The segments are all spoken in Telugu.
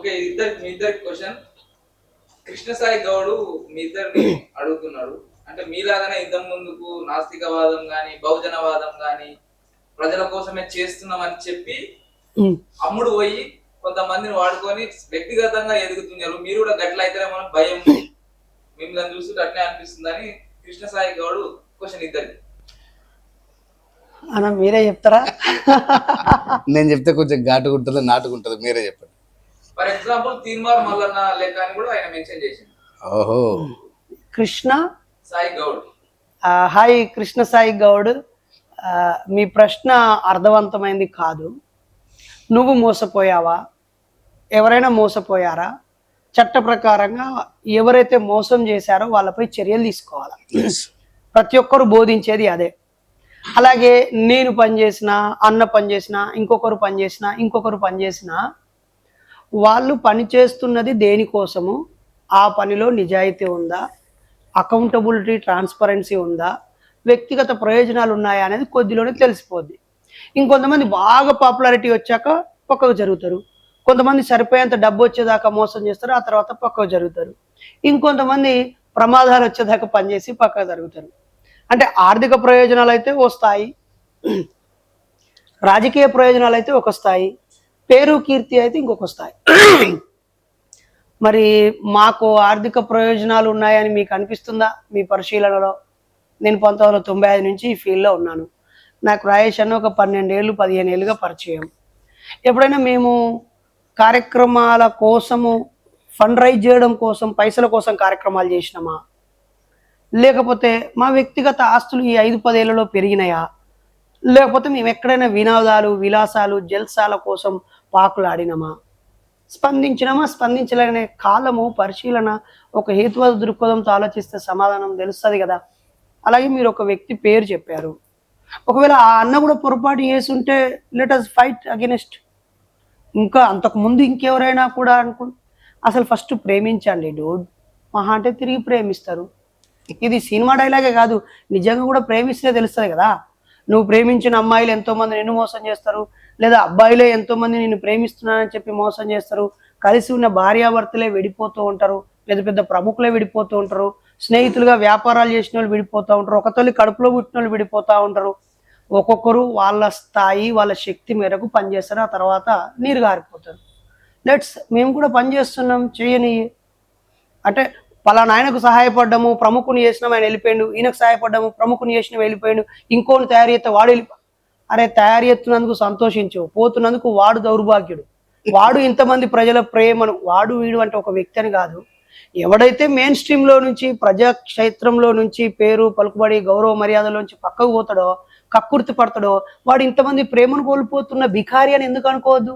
ఓకే ఇద్దరు మీ ఇద్దరి క్వశ్చన్ కృష్ణసాయి గౌడు మీ ఇద్దరిని అడుగుతున్నాడు. అంటే మీలాగానే ఇంతకు ముందుకు నాస్తికవాదం గాని బహుజనవాదం గాని ప్రజల కోసమే చేస్తున్నామని చెప్పి ఉమ్. అమ్ముడు పోయి కొంతమందిని వాడుకొని వ్యక్తిగతంగా ఎదుగుతున్నారు. మీరు కూడా గట్ల అయితేనేమో అని భయం. మిమ్మల్ని చూసి అట్లే అనిపిస్తుందని కృష్ణసాయి గౌడు క్వశ్చన్ ఇద్దరికి. అన్న మీరే చెప్తారా? నేను చెప్తే కొంచెం ఘాటుకుంటుంది నాటుకుంటుంది మీరే చెప్పండి. ఫర్ ఎగ్జాంపుల్ తీన్మార్ మల్లన్న లెక్క అని కూడా ఆయన మెన్షన్ చేసింది ఓహో. కృష్ణ సాయి గౌడ్. హాయ్ కృష్ణ సాయి గౌడ్. మీ ప్రశ్న అర్థవంతమైంది కాదు. నువ్వు మోసపోయావా? ఎవరైనా మోసపోయారా? చట్ట ప్రకారంగా ఎవరైతే మోసం చేశారో వాళ్ళపై చర్యలు తీసుకోవాలి? ప్రతి ఒక్కరు బోధించేది అదే. అలాగే నేను పనిచేసిన అన్న పనిచేసిన ఇంకొకరు పనిచేసిన ఇంకొకరు పనిచేసిన వాళ్ళు పని చేస్తున్నది దేనికోసము? ఆ పనిలో నిజాయితీ ఉందా? అకౌంటబిలిటీ ట్రాన్స్పరెన్సీ ఉందా? వ్యక్తిగత ప్రయోజనాలు ఉన్నాయా అనేది కొద్దిలోనే తెలిసిపోద్ది. ఇంకొంతమంది బాగా పాపులారిటీ వచ్చాక పక్కకు జరుగుతారు. కొంతమంది సరిపోయేంత డబ్బు వచ్చేదాకా మోసం చేస్తారు ఆ తర్వాత పక్కకు జరుగుతారు. ఇంకొంతమంది ప్రమాదాలు వచ్చేదాకా పనిచేసి పక్కకు జరుగుతారు. అంటే ఆర్థిక ప్రయోజనాలు అయితే వస్తాయి. రాజకీయ ప్రయోజనాలు అయితే ఒక స్థాయి. పేరు కీర్తి అయితే ఇంకొక స్థాయి. మరి మాకు ఆర్థిక ప్రయోజనాలు ఉన్నాయని మీకు అనిపిస్తుందా? మీ పరిశీలనలో? నేను పంతొమ్మిది వందల తొంభై ఐదు నుంచి ఈ ఫీల్డ్లో ఉన్నాను. నాకు రాయేష్ అన్న ఒక పన్నెండేళ్ళు పదిహేను ఏళ్ళుగా పరిచయం. ఎప్పుడైనా మేము కార్యక్రమాల కోసము ఫండ్ రైజ్ చేయడం కోసం పైసల కోసం కార్యక్రమాలు చేసినామా? లేకపోతే మా వ్యక్తిగత ఆస్తులు ఈ ఐదు పదేళ్ళలో పెరిగినాయా? లేకపోతే మేము ఎక్కడైనా వినోదాలు విలాసాలు జల్సాల కోసం పాకులాడినమా? స్పందించినమా? స్పందించలేని కాలము పరిశీలన ఒక హేతువాద దృక్పథంతో ఆలోచిస్తే సమాధానం తెలుస్తుంది కదా. అలాగే మీరు ఒక వ్యక్తి పేరు చెప్పారు. ఒకవేళ ఆ అన్న కూడా పొరపాటు చేస్తుంటే లెట్ అస్ ఫైట్ అగెనిస్ట్ ఇంకా అంతకు ముందు ఇంకెవరైనా కూడా అనుకు అసలు ఫస్ట్ ప్రేమించండి. డోడ్ మహా అంటే తిరిగి ప్రేమిస్తారు. ఇది సినిమా డైలాగే కాదు. నిజంగా కూడా ప్రేమిస్తే తెలుస్తుంది కదా. నువ్వు ప్రేమించిన అమ్మాయిలు ఎంతో మంది నిన్ను మోసం చేస్తారు. లేదా అబ్బాయిలే ఎంతోమంది నేను ప్రేమిస్తున్నానని చెప్పి మోసం చేస్తారు. కలిసి ఉన్న భార్యాభర్తలే విడిపోతూ ఉంటారు. పెద్ద పెద్ద ప్రముఖులే విడిపోతూ ఉంటారు. స్నేహితులుగా వ్యాపారాలు చేసిన వాళ్ళు విడిపోతూ ఉంటారు. ఒక తల్లి కడుపులో పుట్టిన వాళ్ళు విడిపోతూ ఉంటారు. ఒక్కొక్కరు వాళ్ళ స్థాయి వాళ్ళ శక్తి మేరకు పనిచేస్తారు. ఆ తర్వాత నీరు గారిపోతారు. లెట్స్ మేము కూడా పనిచేస్తున్నాం చేయని అంటే పలానా ఆయనకు సహాయపడ్డాము ప్రముఖుని చేసినాం ఆయన వెళ్ళిపోయాడు. ఈయనకు సహాయపడ్డాము ప్రముఖుని చేసినాం వెళ్ళిపోయాడు. ఇంకోని తయారు చేస్తే వాడు వెళ్ళిపో అరే తయారు చేస్తున్నందుకు సంతోషించు. పోతున్నందుకు వాడు దౌర్భాగ్యుడు. వాడు ఇంతమంది ప్రజల ప్రేమను వాడు వీడు అంటే ఒక వ్యక్తి అని కాదు. ఎవడైతే మెయిన్ స్ట్రీమ్లో నుంచి ప్రజా క్షేత్రంలో నుంచి పేరు పలుకుబడి గౌరవ మర్యాదల నుంచి పక్కకు పోతాడో కక్కుర్తి పడతాడో వాడు ఇంతమంది ప్రేమను కోల్పోతున్న బికారి అని ఎందుకు అనుకోవద్దు?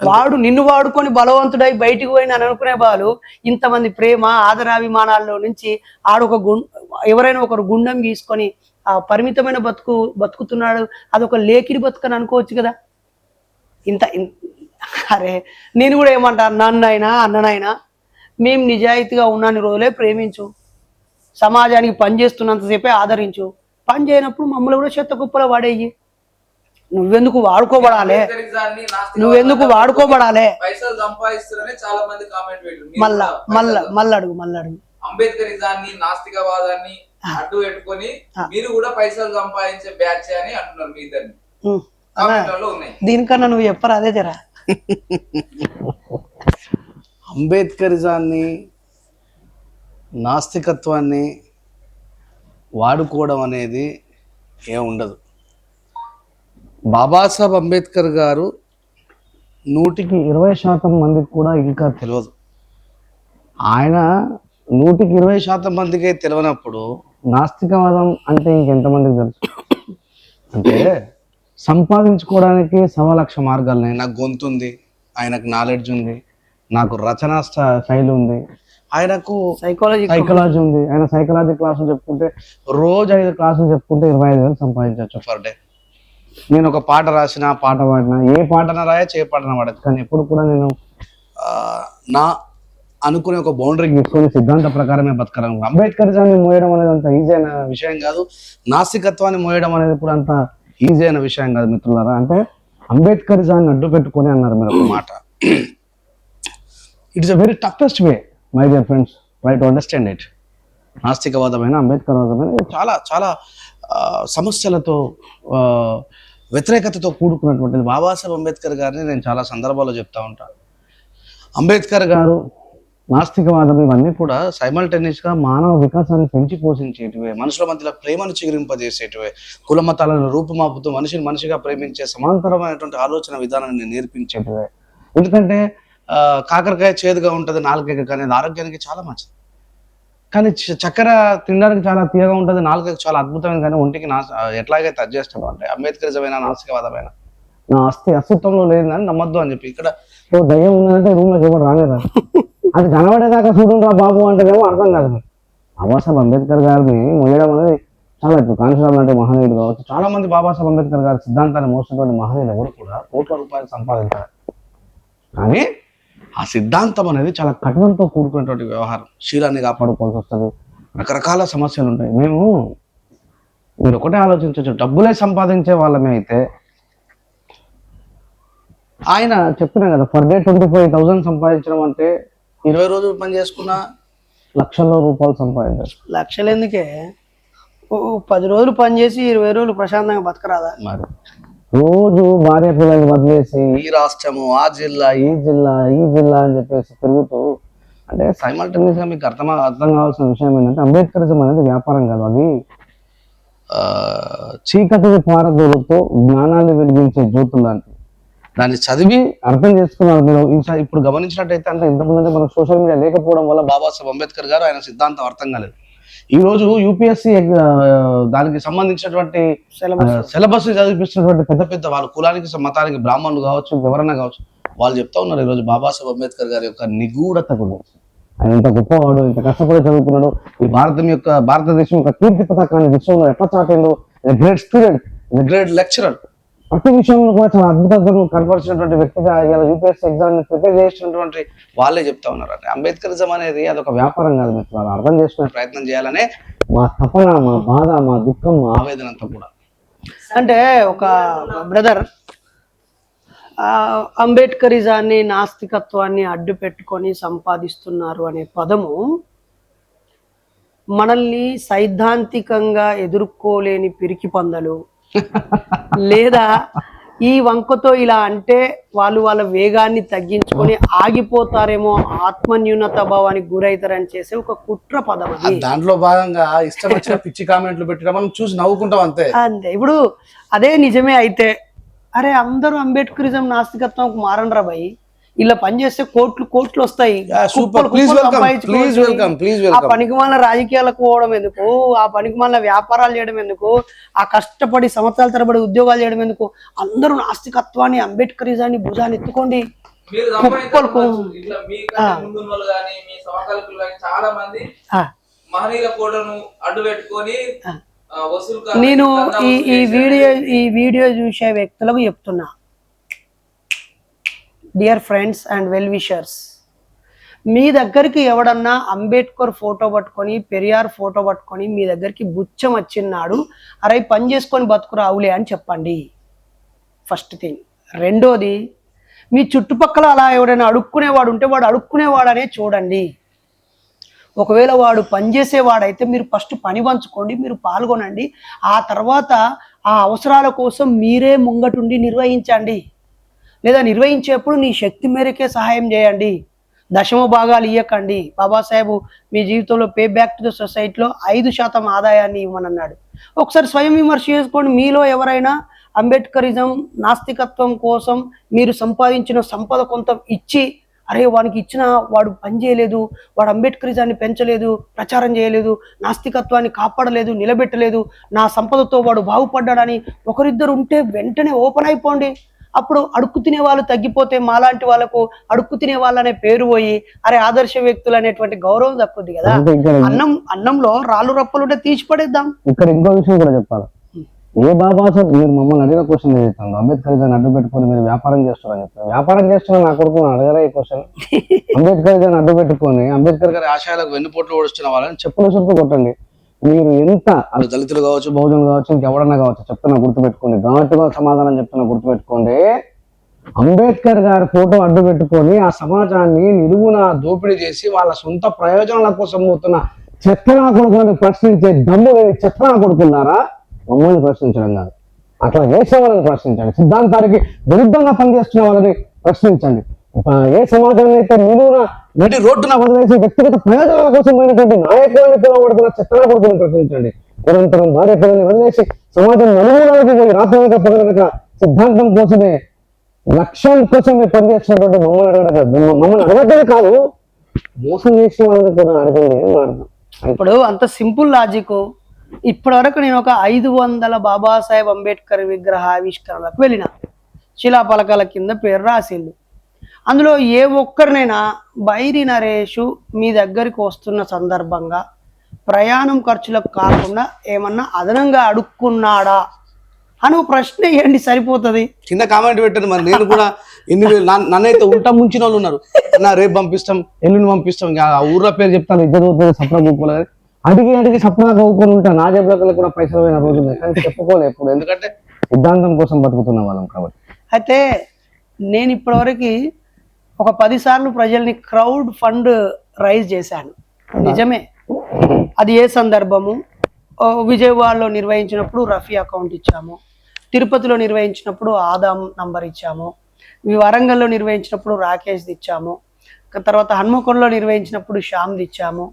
వాడు నిన్ను వాడుకొని బలవంతుడై బయటికి పోయిన అని అనుకునే బాలు ఇంతమంది ప్రేమ ఆదరాభిమానాల్లో నుంచి ఆడొక గు ఎవరైనా ఒకరు గుండం గీసుకొని పరిమితమైన బతుకు బతుకుతున్నాడు. అదొక లేకిడి బతుకని అనుకోవచ్చు కదా. ఇంత అరే నేను కూడా ఏమంటా నన్నైనా అన్ననైనా మేము నిజాయితీగా ఉన్నన్ని రోజులే ప్రేమించు. సమాజానికి పని చేస్తున్నంతసేపే ఆదరించు. పని చేయనప్పుడు మమ్మల్ని కూడా చెత్త కుప్పలో వాడేయి నువ్వెందుకు వాడుకోబడాలే? నువ్వెందుకు వాడుకోబడాలే? మళ్ళా మళ్ళా మళ్ళా అడుగు మళ్ళా అడుగు. అంబేద్కరిజాన్ని నాస్తికవాదాన్ని అడ్డు పెట్టుకొని మీరు కూడా పైసలు సంపాదించే బ్యాచ్ అని అంటున్నారు మీ ఇద్దరిని. దీనికన్నా నువ్వు చెప్పరా? అదే జరా. అంబేద్కరిజాన్ని నాస్తికత్వాన్ని వాడుకోవడం అనేది ఏం ఉండదు. బాబాసాహెబ్ అంబేద్కర్ గారు నూటికి ఇరవై శాతం మందికి కూడా ఇంకా తెలియదు ఆయన నూటికి ఇరవై శాతం మందికే తెలియనప్పుడు నాస్తికవాదం అంటే ఇంకెంతమందికి తెలుసు? అంటే సంపాదించుకోవడానికి సవా లక్ష మార్గాలు ఉన్నాయి నాకు గొంతు ఉంది ఆయనకు నాలెడ్జ్ ఉంది నాకు రచనా శైలి ఉంది ఆయనకు సైకాలజీ సైకాలజీ ఉంది. ఆయన సైకాలజీ క్లాసులు చెప్పుకుంటే రోజు ఐదు క్లాసులు చెప్పుకుంటే ఇరవై ఐదు వేలు సంపాదించవచ్చు పర్ డే నేను ఒక పాట రాసిన పాట పాడినా ఏ పాటన రాయచ్చు ఏ పాటన పాడచ్చు కానీ ఎప్పుడు కూడా నేను ఆ, నా అనుకునే ఒక బౌండరీ తీసుకొని సిద్ధాంత ప్రకారమే బతకడం. అంబేద్కరిజాన్ని మోయడం అనేది అంత ఈజీ అయిన విషయం కాదు. నాస్తికత్వాన్ని మోయడం అనేది కూడా అంత ఈజీ అయిన విషయం కాదు మిత్రులారా. అంటే అంబేద్కరిజాన్ని అడ్డు పెట్టుకొని అన్నారు మీరు ఒక మాట. It is a very toughest way my dear friends try to understand it నాస్తికవాదమైన అంబేద్కర్వాదమైన ఇది చాలా చాలా సమస్యలతో వ్యతిరేకతతో కూడుకున్నటువంటిది. బాబాసాహెబ్ అంబేద్కర్ గారిని నేను చాలా సందర్భాల్లో చెప్తా ఉంటాను అంబేద్కర్ గారు నాస్తికవాదం ఇవన్నీ కూడా simultaneous గా మానవ వికాసాన్ని పెంచి పోషించేటివే మనుషుల మధ్యలో ప్రేమను చిగురింపజేసేటివే కుల మతాలను రూపుమాపుతూ మనిషిని మనిషిగా ప్రేమించే సమాంతరమైనటువంటి ఆలోచన విధానాన్ని నేర్పించేటివే. ఎందుకంటే కాకరకాయ చేదుగా ఉంటుంది నాలుగైక కానీ ఆరోగ్యానికి చాలా మంచిది. కానీ చ- చక్కెర తినడానికి చాలా తీయగా ఉంటుంది నాలుగైక చాలా అద్భుతమైన కానీ ఒంటికి నా ఎట్లాగైతే అడ్జస్ట్ అంటే అంబేద్కరిజమైన నాస్తికవాదమైన నా అస్థి అస్తిత్వంలో లేదని నమ్మద్దు అని చెప్పి. ఇక్కడ దయ్యం ఉందంటే రూమ్లోకి ఎవరు రాలేదా? అది కనబడేదాకా చూడుండ్రా బాబు అంటేనేమో అర్థం కాదు బాబాసాహెబ్ అంబేద్కర్ గారిని ముయ్యడం అనేది చాలా ఇప్పుడు కానిస్టేబుల్ అంటే మహనీయుడు కావచ్చు. చాలా మంది బాబాసాహెబ్ అంబేద్కర్ గారి సిద్ధాంతాన్ని మోసినటువంటి మహనీయులు ఎవరు కూడా కోట్ల రూపాయలు సంపాదించారు. కానీ ఆ సిద్ధాంతం అనేది చాలా కఠినంతో కూడుకున్నటువంటి వ్యవహారం. శీలాన్ని కాపాడుకోవాల్సి వస్తుంది. రకరకాల సమస్యలు ఉంటాయి. మేము మీరు ఒకటే ఆలోచించవచ్చు డబ్బులే సంపాదించే వాళ్ళమే అయితే ఆయన చెప్పినా కదా per day twenty five thousand సంపాదించడం అంటే ఇరవై రోజులు పని చేసుకున్న? లక్షల్లో రూపాయలు సంపాదించారు. లక్షలు ఎందుకే? పది రోజులు పని చేసి ఇరవై రోజులు ప్రశాంతంగా బతకరాదా? మరి రోజు భార్య పిల్లల్ని వదిలేసి ఈ రాష్ట్రము ఆ జిల్లా ఈ జిల్లా ఈ జిల్లా అని చెప్పేసి తిరుగుతూ అంటే సైమల్టేనియస్గా మీకు అర్థం అర్థం కావాల్సిన విషయం ఏంటంటే అంబేద్కరిజం అనేది వ్యాపారం కాదు. అది ఆ, చీకటిని పారదోలుతో జ్ఞానాన్ని వెలిగించే జ్యోతులు దాన్ని చదివి అర్థం చేసుకున్నారు మీరు. ఇప్పుడు గమనించినట్టయితే అంటే ఇంతకుముందు మనకు సోషల్ మీడియా లేకపోవడం వల్ల బాబాసాహెబ్ అంబేద్కర్ గారు ఆయన సిద్ధాంతం అర్థం కాలేదు. ఈ రోజు యూపీఎస్సి దానికి సంబంధించినటువంటి సిలబస్ చదివిస్తున్నటువంటి పెద్ద పెద్ద వాళ్ళ కులానికి మతానికి బ్రాహ్మణులు కావచ్చు ఎవరైనా కావచ్చు వాళ్ళు చెప్తా ఉన్నారు ఈరోజు బాబాసాహెబ్ అంబేద్కర్ గారి యొక్క నిగూఢత గురించి. ఆయన ఇంత గొప్పవాడు ఇంత కష్టపడి చదువుకున్నాడు ఈ భారతం యొక్క భారతదేశం యొక్క కీర్తి పతాకాన్ని విశ్వంలో ఎట్లా చాటిండు గ్రేట్ స్టూడెంట్ గ్రేట్ లెక్చరర్ ప్రతి విషయంలో కూడా చాలా అద్భుతంగా కనపరిచినటువంటి వ్యక్తిగా ఇలా యూపీఎస్సీ ఎగ్జామ్ని ప్రిపేర్ చేసినటువంటి వాళ్ళే చెప్తా ఉన్నారు. అంటే అంబేద్కరిజం అనేది అది ఒక వ్యాపారం కాదు మిత్రులు అర్థం చేసుకునే ప్రయత్నం చేయాలనే మా తపన మా బాధ మా దుఃఖం మా ఆవేదన అంతా కూడా. అంటే ఒక బ్రదర్ అంబేద్కరిజాన్ని నాస్తికత్వాన్ని అడ్డు పెట్టుకొని సంపాదిస్తున్నారు అనే పదము మనల్ని సైద్ధాంతికంగా ఎదుర్కోలేని పిరికి పందలు లేదా ఈ వంకతో ఇలా అంటే వాళ్ళు వాళ్ళ వేగాన్ని తగ్గించుకొని ఆగిపోతారేమో ఆత్మన్యూనత భావానికి గురవుతారని చేసే ఒక కుట్ర పదం అది. దాంట్లో భాగంగా ఇష్టం వచ్చిన పిచ్చి కామెంట్లు పెట్టడం మనం చూసి నవ్వుకుంటాం అంతే. అంతే. ఇప్పుడు అదే నిజమే అయితే అరే అందరూ అంబేద్కరిజం నాస్తికత్వం మారండ్రా భయ్ ఇలా పనిచేస్తే కోట్లు కోట్లు వస్తాయి. సూపర్. కుప్పలు ప్లీజ్ కుప్పలు వెల్కమ్ సంపాదించుకోవచ్చు. ప్లీజ్ వెల్కమ్ ప్లీజ్ ఆ వెల్కమ్ పనికి మన రాజకీయాలకు పోవడం ఎందుకు? ఆ పనికి మన వ్యాపారాలు చేయడం ఎందుకు? ఆ కష్టపడి సంవత్సరాల తరబడి ఉద్యోగాలు చేయడం ఎందుకు? అందరూ నాస్తికత్వాన్ని అంబేద్కరిజాన్ని భుజాన్ని ఎత్తుకోండి. కుప్పలకు. చాలా మంది మహనీయుల అడ్డు పెట్టుకొని నేను ఈ. వీడియో ఈ వీడియో చూసే వ్యక్తులకు చెప్తున్నా. Dear friends and well wishers మీ దగ్గరికి ఎవడన్నా అంబేద్కర్ ఫోటో పట్టుకొని పెరియార్ ఫోటో పట్టుకొని మీ దగ్గరికి బుచ్చం వచ్చిన్నాడు అరే పని చేసుకొని బతుకురావులే అని చెప్పండి. ఫస్ట్ థింగ్ రెండోది మీ చుట్టుపక్కల అలా ఎవడైనా అడుక్కునేవాడు ఉంటే వాడు అడుక్కునేవాడనే చూడండి. ఒకవేళ వాడు పనిచేసేవాడైతే మీరు ఫస్ట్ పని పంచుకోండి మీరు పాల్గొనండి. ఆ తర్వాత ఆ అవసరాల కోసం మీరే ముంగటుండి నిర్వహించండి. లేదా నిర్వహించేప్పుడు నీ శక్తి మేరకే సహాయం చేయండి. దశమ భాగాలు ఇవ్వకండి బాబాసాహెబు మీ జీవితంలో పే బ్యాక్ టు ద సొసైటీలో ఐదు శాతం ఆదాయాన్ని ఇవ్వమన్నాడు ఒకసారి స్వయం విమర్శ చేసుకోండి. మీలో ఎవరైనా అంబేద్కరిజం నాస్తికత్వం కోసం మీరు సంపాదించిన సంపద కొంత ఇచ్చి అరే వానికి ఇచ్చిన వాడు పని చేయలేదు వాడు అంబేద్కరిజాన్ని పెంచలేదు ప్రచారం చేయలేదు నాస్తికత్వాన్ని కాపాడలేదు నిలబెట్టలేదు నా సంపదతో వాడు బాగుపడ్డాడని ఒకరిద్దరు ఉంటే వెంటనే ఓపెన్ అయిపోండి. అప్పుడు అడుక్కు తినే వాళ్ళు తగ్గిపోతే మాలాంటి వాళ్ళకు అడుక్కు తినే వాళ్ళనే పేరు పోయి అరే ఆదర్శ వ్యక్తులు అనేటువంటి గౌరవం దక్కుద్ది కదా. అన్నం అన్నంలో రాళ్ళు రప్పలు ఉంటే తీసి పడేద్దాం. ఇక్కడ ఇంకో విషయం కూడా చెప్పాలి. ఏ బాబా సార్ మీరు మమ్మల్ని అడిగిన క్వశ్చన్ ఏదైతే అంబేద్కర్ గారిని అడ్డు పెట్టుకొని మీరు వ్యాపారం చేస్తున్నారని చెప్పారు వ్యాపారం చేస్తున్నా నా కొడుకు అడగరా ఈ క్వశ్చన్ అంబేద్కర్ గారిని అడ్డు పెట్టుకొని అంబేద్కర్ గారి ఆశయాలకు వెన్నుపోట్లు ఓడిస్తున్న వాళ్ళని చెప్పుల చుట్టూ కొట్టండి. మీరు ఎంత అది దళితులు కావచ్చు బహుజనులు కావచ్చు ఇంకెవడన్నా కావచ్చు చెప్తున్నా గుర్తుపెట్టుకోండి. ఘాటుగా సమాధానం చెప్తున్నా గుర్తుపెట్టుకోండి. అంబేద్కర్ గారి ఫోటో అడ్డు పెట్టుకొని ఆ సమాజాన్ని నిలువున దోపిడీ చేసి వాళ్ళ సొంత ప్రయోజనాల కోసం పోతున్న చెత్తనా కొడుకులను ప్రశ్నించే దమ్ము లేని చెత్తనా కొడుకున్నారా? మమ్మల్ని ప్రశ్నించడం కాదు. అట్లా వేసే వాళ్ళని ప్రశ్నించండి. సిద్ధాంతానికి విరుద్ధంగా పనిచేస్తున్న వాళ్ళని ప్రశ్నించండి. ఏ సమాజాన్ని అయితే నిలువున నటి రోడ్డున వదిలేసి వ్యక్తిగత ప్రయోజనాల కోసం పోయినటువంటి నాయకులను పిలువబడుతున్న చెత్తనా కొడుకులను ప్రశ్నించండి. నిరంతరం భార్య పిల్లల్ని వదిలేసి సమాజం నలుగురికి పోయి రాత్రిక పగలనక సిద్ధాంతం కోసమే లక్ష్యం కోసమే పనిచేస్తున్నటువంటి మమ్మల్ని అడగడం మమ్మల్ని అడగడమే కాదు. మోసం చేసిన వాళ్ళని కూడా అడగండి ఇప్పుడు అంత సింపుల్ లాజిక్. ఇప్పటి వరకు నేను ఒక ఐదు వందల బాబాసాహెబ్ అంబేద్కర్ విగ్రహ ఆవిష్కరణలకు వెళ్ళిన. శిలాపలకాల కింద పేరు రాసిండు. అందులో ఏ ఒక్కరినైనా బైరి నరేషు మీ దగ్గరికి వస్తున్న సందర్భంగా ప్రయాణం ఖర్చులకు కాకుండా ఏమన్నా అదనంగా అడుక్కున్నాడా అని ఒక ప్రశ్న వేయండి సరిపోతుంది? కింద కామెంట్ పెట్టాను మరి. నేను కూడా ఎన్ని నన్నైతే ఉల్టా ముంచిన వాళ్ళు ఉన్నారు. నా రేపు పంపిస్తాం ఎల్లుండి పంపిస్తాం. ఆ ఊర్ల పేరు చెప్తాను ఇద్దరు సప్లా కూకోలేదు అడిగి అడిగి సప్లా కవ్వుకొని ఉంటా నా జబ్బులకు కూడా పైసలు పోయిన రోజు ఉన్నాయి. కానీ చెప్పుకోలే ఎప్పుడు. ఎందుకంటే సిద్ధాంతం కోసం బతుకుతున్న వాళ్ళం కాబట్టి. అయితే నేను ఇప్పటివరకు ఒక పదిసార్లు ప్రజల్ని క్రౌడ్ ఫండ్ రైజ్ చేశాను. నిజమే. అది ఏ సందర్భము? విజయవాడలో నిర్వహించినప్పుడు రఫీ అకౌంట్ ఇచ్చాము. తిరుపతిలో నిర్వహించినప్పుడు ఆదాం నంబర్ ఇచ్చాము. వరంగల్లో నిర్వహించినప్పుడు రాకేష్ది ఇచ్చాము. తర్వాత హన్మకొండలో నిర్వహించినప్పుడు శ్యామ్ది ఇచ్చాము.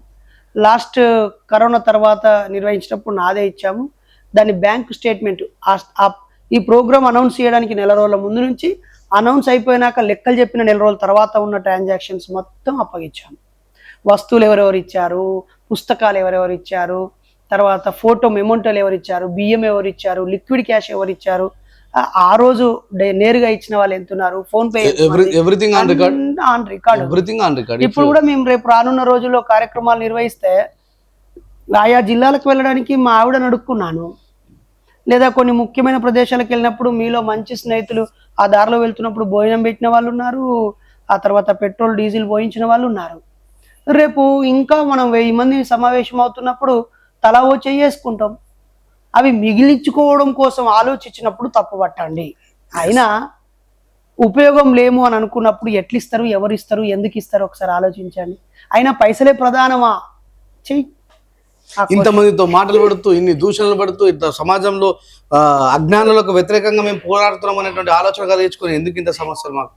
లాస్ట్ కరోనా తర్వాత నిర్వహించినప్పుడు నాదే ఇచ్చాము. దాని బ్యాంక్ స్టేట్మెంట్ ఈ ప్రోగ్రామ్ అనౌన్స్ చేయడానికి నెల రోజుల ముందు నుంచి అనౌన్స్ అయిపోయినాక లెక్కలు చెప్పిన నెల రోజుల తర్వాత ఉన్న ట్రాన్సాక్షన్స్ మొత్తం అప్పగించాము వస్తువులు ఎవరెవరు ఇచ్చారు? పుస్తకాలు ఎవరెవరు ఇచ్చారు? తర్వాత ఫోటో మెమోంటోలు ఎవరు ఇచ్చారు? బియ్యం ఎవరు ఇచ్చారు? లిక్విడ్ క్యాష్ ఎవరు ఇచ్చారు? ఆ- రోజు నేరుగా ఇచ్చిన వాళ్ళు ఎంతున్నారు? PhonePe everything on record? On record. Everything on record. ఇప్పుడు కూడా మేము రేపు రానున్న రోజుల్లో కార్యక్రమాలు నిర్వహిస్తే ఆయా జిల్లాలకు వెళ్ళడానికి మా ఆవిడని అడుక్కున్నాను లేదా కొన్ని ముఖ్యమైన ప్రదేశాలకు వెళ్ళినప్పుడు మీలో మంచి స్నేహితులు ఆ దారిలో వెళ్తున్నప్పుడు భోజనం పెట్టిన వాళ్ళు ఉన్నారు ఆ తర్వాత పెట్రోల్ డీజిల్ పోయించిన వాళ్ళు ఉన్నారు. రేపు ఇంకా మనం వెయ్యి మంది సమావేశం అవుతున్నప్పుడు తలా ఓ చేసుకుంటాం అవి మిగిలించుకోవడం కోసం ఆలోచించినప్పుడు తప్పు పట్టండి. అయినా ఉపయోగం లేము అని అనుకున్నప్పుడు ఎట్లిస్తారు ఎవరు ఇస్తారు ఎందుకు ఇస్తారు ఒకసారి ఆలోచించండి. అయినా పైసలే ప్రధానమా? చెయ్యి ఇంతమందితో మాటలు పడుతూ ఇన్ని దూషణలు పడుతూ ఇంత సమాజంలో అజ్ఞానులకు వ్యతిరేకంగా మేము పోరాడుతున్నాం అనేటువంటి ఆలోచన కలిగించుకొని ఎందుకు ఇంత సమస్యలు మాకు?